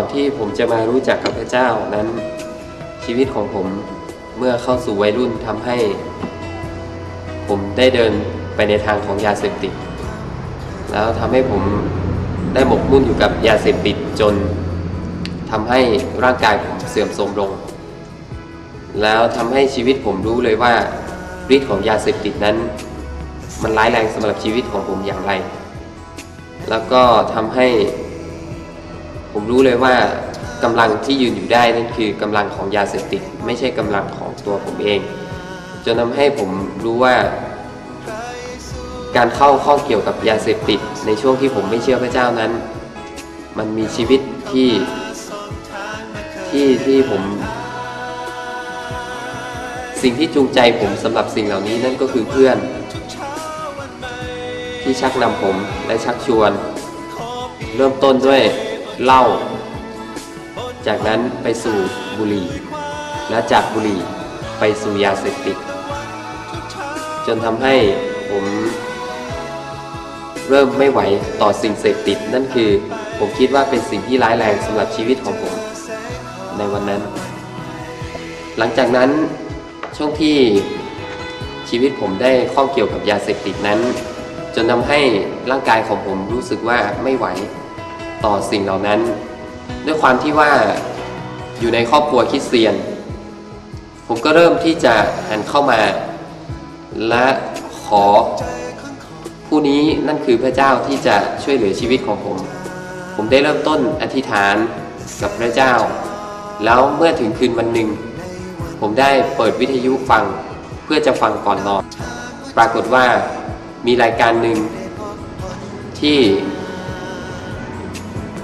่อนที่ผมจะมารู้จักกับพระเจ้านั้นชีวิตของผมเมื่อเข้าสู่วัยรุ่นทำให้ ผมได้เดินไปในทางของยาเสพติด แล้วทำให้ผมได้หมกมุ่นอยู่กับยาเสพติดจนทำให้ร่างกายผมเสื่อมโทรมลง แล้วทำให้ชีวิตผมรู้เลยว่าฤทธิ์ของยาเสพติดนั้น มันร้ายแรงสำหรับชีวิตของผมอย่างไร แล้วก็ทำให้ ผมรู้เลยว่ากำลังที่ยืนอยู่ได้นั่นคือกำลังของยาเสพติดไม่ใช่กำลังของตัวผมเอง จนทำให้ผมรู้ว่า การเข้าข้องเกี่ยวกับยาเสพติด ในช่วงที่ผมไม่เชื่อพระเจ้านั้น มันมีชีวิตที่ที่ที่ผม สิ่งที่จูงใจผมสำหรับสิ่งเหล่านี้นั่นก็คือเพื่อน ที่ชักนำผมและชักชวน เริ่มต้นด้วย เหล้าจากนั้นไปสู่บุหรี่ และจากบุหรี่ไปสู่ยาเสพติด จนทำให้ผมเริ่มไม่ไหวต่อสิ่งเสพติด นั่นคือผมคิดว่าเป็นสิ่งที่ร้ายแรงสำหรับชีวิตของผมในวันนั้น หลังจากนั้นช่วงที่ชีวิตผมได้ข้องเกี่ยวกับยาเสพติดนั้น จนทำให้ร่างกายของผมรู้สึกว่าไม่ไหว ต่อสิ่งเหล่านั้น ด้วยความที่ว่าอยู่ในครอบครัวคริสเตียน ผมก็เริ่มที่จะหันเข้ามา และขอ ผู้นี้นั่นคือพระเจ้าที่จะช่วยเหลือชีวิตของผม ผมได้เริ่มต้นอธิษฐานกับพระเจ้า แล้วเมื่อถึงคืนวันหนึ่ง ผมได้เปิดวิทยุฟังเพื่อจะฟังก่อนนอน ปรากฏว่ามีรายการหนึ่งที่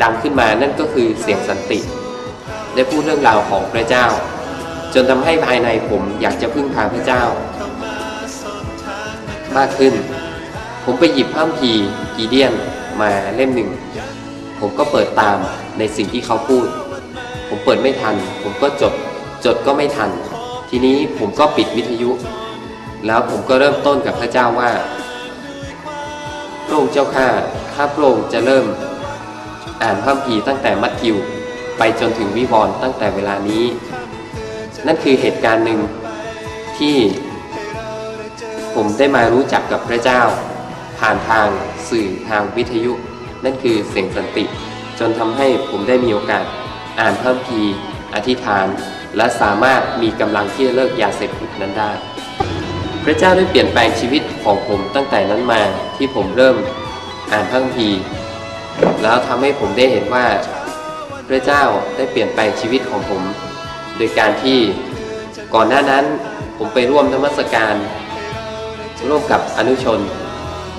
ดังขึ้นมานั่นก็คือเสียงสันติ ได้พูดเรื่องราวของพระเจ้า จนทำให้ภายในผมอยากจะพึ่งพาพระเจ้า มากขึ้น ผมไปหยิบพระคัมภีร์กีเดียนมาเล่มหนึ่ง ผมก็เปิดตามในสิ่งที่เขาพูด ผมเปิดไม่ทัน ผมก็จดจดก็ไม่ทัน ทีนี้ผมก็ปิดวิทยุ แล้วผมก็เริ่มต้นกับพระเจ้าว่าพระองค์เจ้าข้าข้าพระองค์จะเริ่ม อ่านพระคัมภีร์ตั้งแต่มัทธิว ไปจนถึงวิวรณ์ตั้งแต่เวลานี้ นั่นคือเหตุการณ์หนึ่งที่ผมได้มารู้จักกับพระเจ้า ผ่านทางสื่อทางวิทยุ นั่นคือเสียงสันติ จนทำให้ผมได้มีโอกาสอ่านเพิ่มพีร์อธิษฐาน และสามารถมีกำลังที่จะเลิกยาเสพติดนั้นได้ พระเจ้าได้เปลี่ยนแปลงชีวิตของผมตั้งแต่นั้นมาที่ผมเริ่มอ่านพระคัมภีร์ แล้วทำให้ผมได้เห็นว่าพระเจ้าได้เปลี่ยนแปลงชีวิตของผม โดยการที่ก่อนหน้านั้นผมไปร่วมนมัสการร่วมกับอนุชน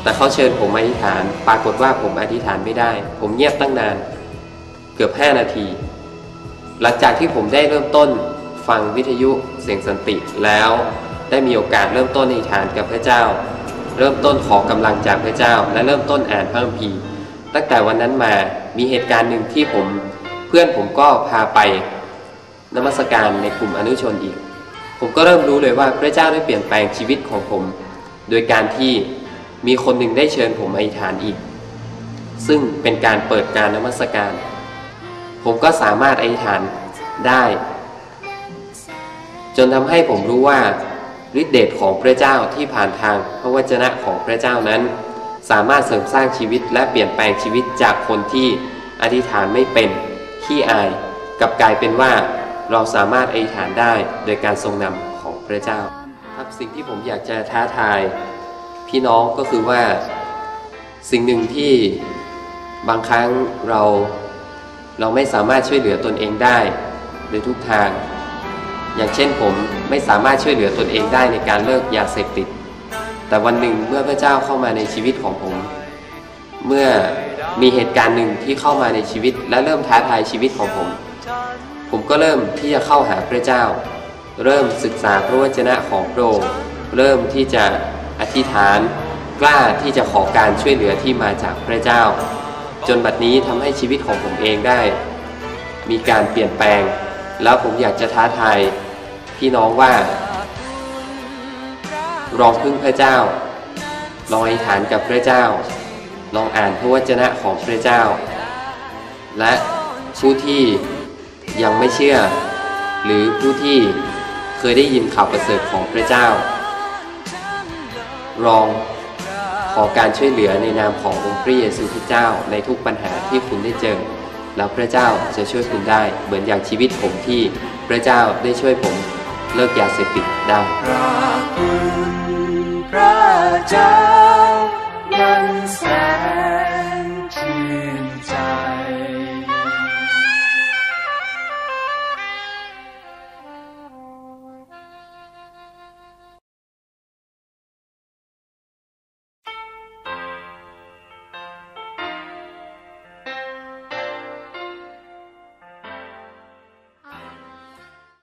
แต่เขาเชิญผมอธิษฐาน ปรากฏว่าผมอธิษฐานไม่ได้ ผมเงียบตั้งนานเกือบ 5 นาที หลังจากที่ผมได้เริ่มต้นฟังวิทยุเสียงสันติแล้วได้มีโอกาสเริ่มต้นอธิษฐานกับพระเจ้า เริ่มต้นขอกำลังจากพระเจ้า และเริ่มต้นอ่านพระคัมภีร์ ตั้งแต่วันนั้นมามีเหตุการณ์หนึ่งที่ผมเพื่อนผมก็พาไปนมัสการในกลุ่มอนุชนอีก ผมก็เริ่มรู้เลยว่าพระเจ้าได้เปลี่ยนแปลงชีวิตของผม โดยการที่มีคนหนึ่งได้เชิญผมอธิษฐานอีก ซึ่งเป็นการเปิดการนมัสการ ผมก็สามารถอธิษฐานได้ จนทำให้ผมรู้ว่าฤทธิเดชของพระเจ้าที่ผ่านทางพระวจนะของพระเจ้านั้น สามารถเสริมสร้างชีวิตและเปลี่ยนแปลงชีวิตจากคนที่อธิษฐานไม่เป็นขี้อายกับกลายเป็นว่าเราสามารถอธิษฐานได้โดยการทรงนำของพระเจ้า ครับสิ่งที่ผมอยากจะท้าทาย พี่น้องก็คือว่า สิ่งหนึ่งที่บางครั้งเราเราไม่สามารถช่วยเหลือตนเองได้โดยทุกทาง อย่างเช่นผมไม่สามารถช่วยเหลือตนเองได้ในการเลิกยาเสพติด แต่วันหนึ่งเมื่อพระเจ้าเข้ามาในชีวิตของผม เมื่อมีเหตุการณ์หนึ่งที่เข้ามาในชีวิต และเริ่มท้าทายชีวิตของผม ผมก็เริ่มที่จะเข้าหาพระเจ้า เริ่มศึกษาพระวจนะของพระองค์เริ่มที่จะอธิษฐานกล้าที่จะขอการช่วยเหลือที่มาจากพระเจ้า จนบัดนี้ทำให้ชีวิตของผมเองได้ มีการเปลี่ยนแปลง แล้วผมอยากจะท้าทายพี่น้องว่า ลองพึ่งพระเจ้า ลองอธิษฐานกับพระเจ้า ลองอ่านพระวจนะของพระเจ้า และผู้ที่ยังไม่เชื่อ หรือผู้ที่เคยได้ยินข่าวประเสริฐของพระเจ้า ลองขอการช่วยเหลือในนามขององค์พระเยซูคริสต์เจ้าในทุกปัญหาที่คุณได้เจอ แล้วพระเจ้าจะช่วยคุณได้เหมือนอย่างชีวิตผมที่พระเจ้าได้ช่วยผม เลิกยาเสพติดได้พระคุณพระเจ้ายังแสนชื่นใจ